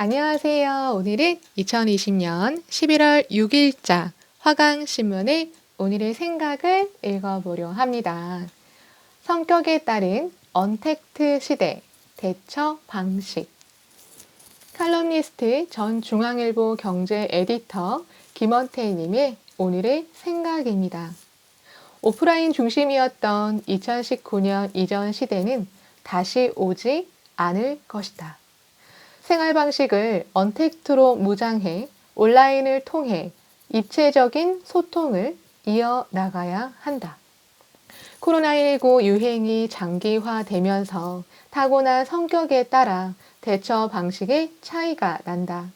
안녕하세요. 오늘은 2020년 11월 6일자 화강신문의 오늘의 생각을 읽어보려 합니다. 성격에 따른 언택트 시대 대처 방식 칼럼니스트 전 중앙일보 경제 에디터 김원태님의 오늘의 생각입니다. 오프라인 중심이었던 2019년 이전 시대는 다시 오지 않을 것이다. 생활 방식을 언택트로 무장해 온라인을 통해 입체적인 소통을 이어나가야 한다. 코로나19 유행이 장기화되면서 타고난 성격에 따라 대처 방식의 차이가 난다.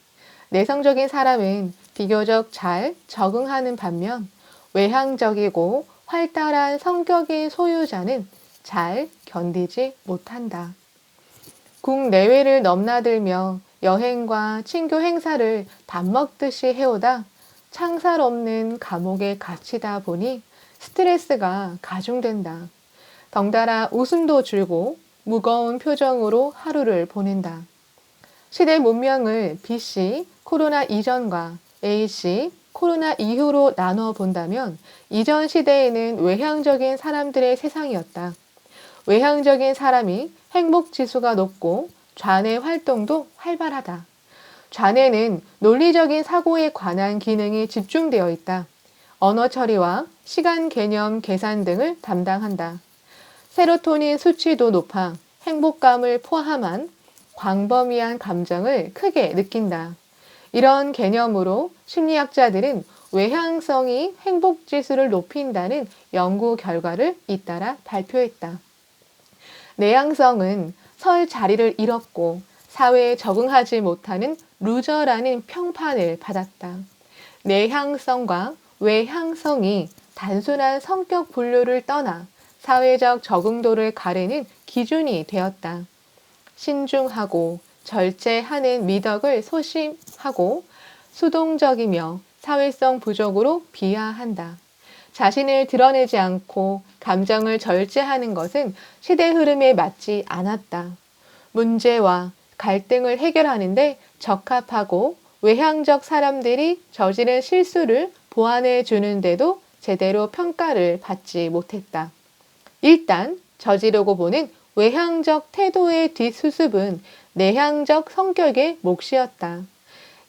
내성적인 사람은 비교적 잘 적응하는 반면 외향적이고 활달한 성격의 소유자는 잘 견디지 못한다. 국내외를 넘나들며 여행과 친교 행사를 밥 먹듯이 해오다 창살 없는 감옥에 갇히다 보니 스트레스가 가중된다. 덩달아 웃음도 줄고 무거운 표정으로 하루를 보낸다. 시대 문명을 BC 코로나 이전과 AC 코로나 이후로 나눠 본다면 이전 시대에는 외향적인 사람들의 세상이었다. 외향적인 사람이 행복 지수가 높고 좌뇌 활동도 활발하다. 좌뇌는 논리적인 사고에 관한 기능이 집중되어 있다. 언어 처리와 시간 개념 계산 등을 담당한다. 세로토닌 수치도 높아 행복감을 포함한 광범위한 감정을 크게 느낀다. 이런 개념으로 심리학자들은 외향성이 행복 지수를 높인다는 연구 결과를 잇따라 발표했다. 내향성은 설 자리를 잃었고 사회에 적응하지 못하는 루저라는 평판을 받았다. 내향성과 외향성이 단순한 성격 분류를 떠나 사회적 적응도를 가르는 기준이 되었다. 신중하고 절제하는 미덕을 소심하고 수동적이며 사회성 부족으로 비하한다. 자신을 드러내지 않고 감정을 절제하는 것은 시대 흐름에 맞지 않았다. 문제와 갈등을 해결하는데 적합하고 외향적 사람들이 저지른 실수를 보완해 주는데도 제대로 평가를 받지 못했다. 일단 저지르고 보는 외향적 태도의 뒷수습은 내향적 성격의 몫이었다.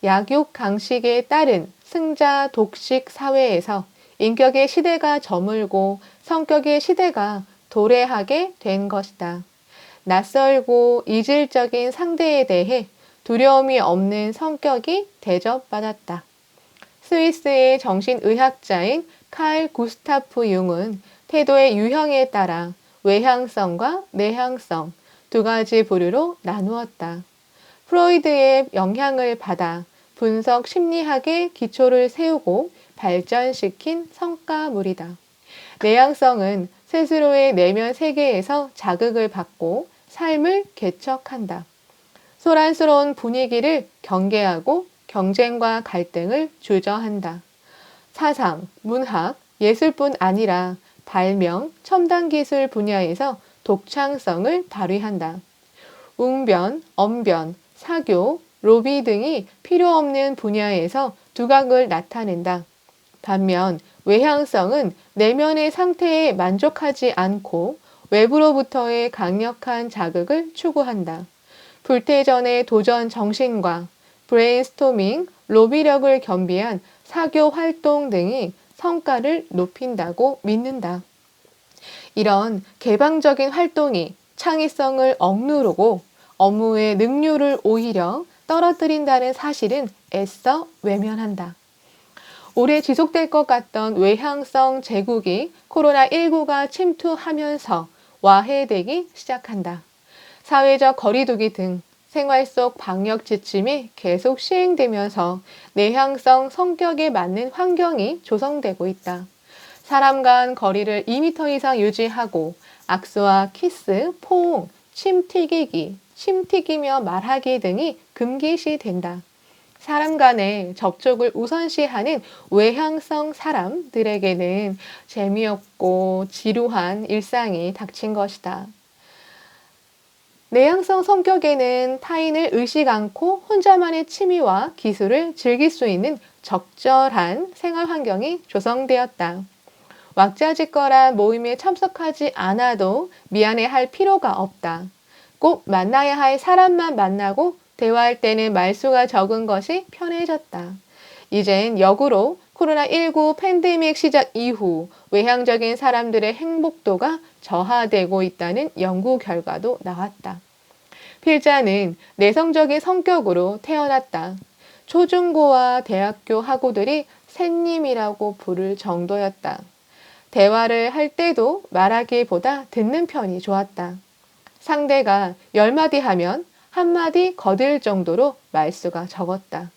약육 강식에 따른 승자 독식 사회에서 인격의 시대가 저물고 성격의 시대가 도래하게 된 것이다. 낯설고 이질적인 상대에 대해 두려움이 없는 성격이 대접받았다. 스위스의 정신의학자인 칼 구스타프 융은 태도의 유형에 따라 외향성과 내향성 두 가지 부류로 나누었다. 프로이드의 영향을 받아 분석 심리학의 기초를 세우고 발전시킨 성과물이다. 내향성은 스스로의 내면 세계에서 자극을 받고 삶을 개척한다. 소란스러운 분위기를 경계하고 경쟁과 갈등을 주저한다. 사상, 문학, 예술뿐 아니라 발명, 첨단 기술 분야에서 독창성을 발휘한다. 웅변, 언변, 사교, 로비 등이 필요 없는 분야에서 두각을 나타낸다. 반면 외향성은 내면의 상태에 만족하지 않고 외부로부터의 강력한 자극을 추구한다. 불태전의 도전 정신과 브레인스토밍, 로비력을 겸비한 사교 활동 등이 성과를 높인다고 믿는다. 이런 개방적인 활동이 창의성을 억누르고 업무의 능률을 오히려 떨어뜨린다는 사실은 애써 외면한다. 오래 지속될 것 같던 외향성 제국이 코로나19가 침투하면서 와해되기 시작한다. 사회적 거리두기 등 생활 속 방역 지침이 계속 시행되면서 내향성 성격에 맞는 환경이 조성되고 있다. 사람 간 거리를 2m 이상 유지하고 악수와 키스, 포옹, 침 튀기기, 침 튀기며 말하기 등이 금기시 된다. 사람 간의 접촉을 우선시하는 외향성 사람들에게는 재미없고 지루한 일상이 닥친 것이다. 내향성 성격에는 타인을 의식 않고 혼자만의 취미와 기술을 즐길 수 있는 적절한 생활 환경이 조성되었다. 왁자지껄한 모임에 참석하지 않아도 미안해 할 필요가 없다. 꼭 만나야 할 사람만 만나고 대화할 때는 말수가 적은 것이 편해졌다. 이젠 역으로 코로나19 팬데믹 시작 이후 외향적인 사람들의 행복도가 저하되고 있다는 연구 결과도 나왔다. 필자는 내성적인 성격으로 태어났다. 초중고와 대학교 학우들이 샌님이라고 부를 정도였다. 대화를 할 때도 말하기보다 듣는 편이 좋았다. 상대가 열마디 하면 한마디 거들 정도로 말수가 적었다.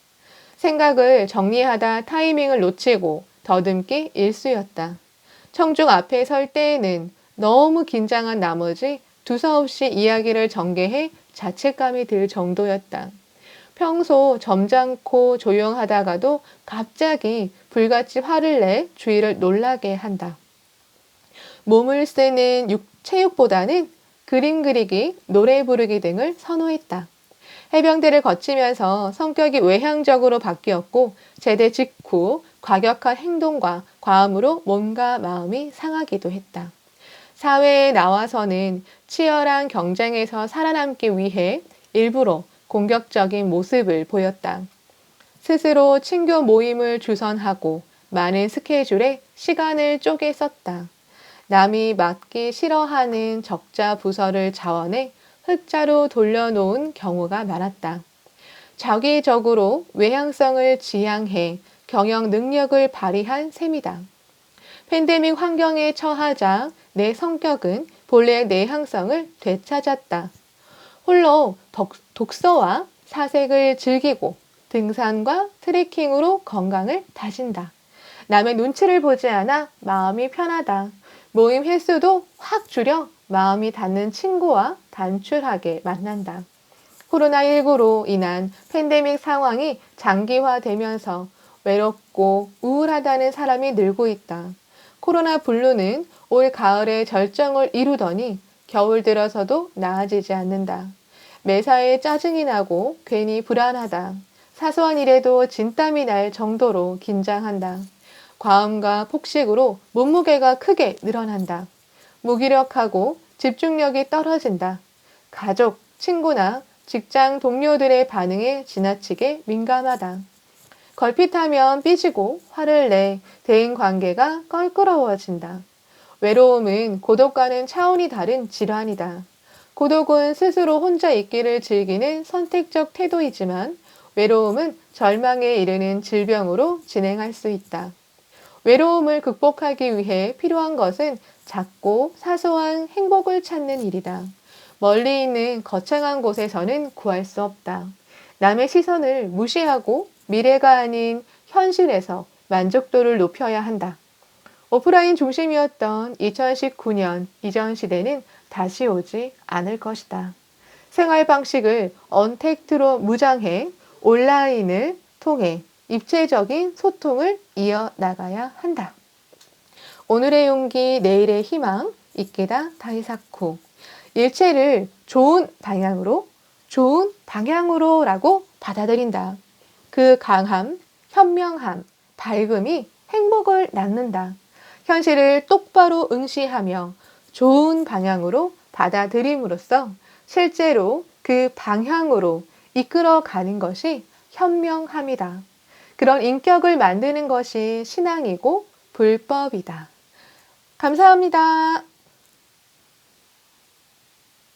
생각을 정리하다 타이밍을 놓치고 더듬기 일수였다. 청중 앞에 설 때에는 너무 긴장한 나머지 두서없이 이야기를 전개해 자책감이 들 정도였다. 평소 점잖고 조용하다가도 갑자기 불같이 화를 내 주위를 놀라게 한다. 몸을 쓰는 육, 체육보다는 그림 그리기, 노래 부르기 등을 선호했다. 해병대를 거치면서 성격이 외향적으로 바뀌었고 제대 직후 과격한 행동과 과음으로 몸과 마음이 상하기도 했다. 사회에 나와서는 치열한 경쟁에서 살아남기 위해 일부러 공격적인 모습을 보였다. 스스로 친교 모임을 주선하고 많은 스케줄에 시간을 쪼개 썼다. 남이 맡기 싫어하는 적자 부서를 자원해 흑자로 돌려놓은 경우가 많았다. 자기적으로 외향성을 지향해 경영 능력을 발휘한 셈이다. 팬데믹 환경에 처하자 내 성격은 본래의 내향성을 되찾았다. 홀로 독, 독서와 사색을 즐기고 등산과 트레킹으로 건강을 다진다. 남의 눈치를 보지 않아 마음이 편하다. 모임 횟수도 확 줄여 마음이 닿는 친구와 단출하게 만난다. 코로나19로 인한 팬데믹 상황이 장기화되면서 외롭고 우울하다는 사람이 늘고 있다. 코로나 블루는 올 가을에 절정을 이루더니 겨울 들어서도 나아지지 않는다. 매사에 짜증이 나고 괜히 불안하다. 사소한 일에도 진땀이 날 정도로 긴장한다. 과음과 폭식으로 몸무게가 크게 늘어난다. 무기력하고 집중력이 떨어진다. 가족, 친구나 직장 동료들의 반응에 지나치게 민감하다. 걸핏하면 삐지고 화를 내 대인 관계가 껄끄러워진다. 외로움은 고독과는 차원이 다른 질환이다. 고독은 스스로 혼자 있기를 즐기는 선택적 태도이지만 외로움은 절망에 이르는 질병으로 진행할 수 있다. 외로움을 극복하기 위해 필요한 것은 작고 사소한 행복을 찾는 일이다. 멀리 있는 거창한 곳에서는 구할 수 없다. 남의 시선을 무시하고 미래가 아닌 현실에서 만족도를 높여야 한다. 오프라인 중심이었던 2019년 이전 시대는 다시 오지 않을 것이다. 생활 방식을 언택트로 무장해 온라인을 통해 입체적인 소통을 이어나가야 한다. 오늘의 용기, 내일의 희망, 이케다 다이사쿠. 일체를 좋은 방향으로, 좋은 방향으로 라고 받아들인다. 그 강함, 현명함, 밝음이 행복을 낳는다. 현실을 똑바로 응시하며 좋은 방향으로 받아들임으로써 실제로 그 방향으로 이끌어 가는 것이 현명함이다. 그런 인격을 만드는 것이 신앙이고 불법이다. 감사합니다.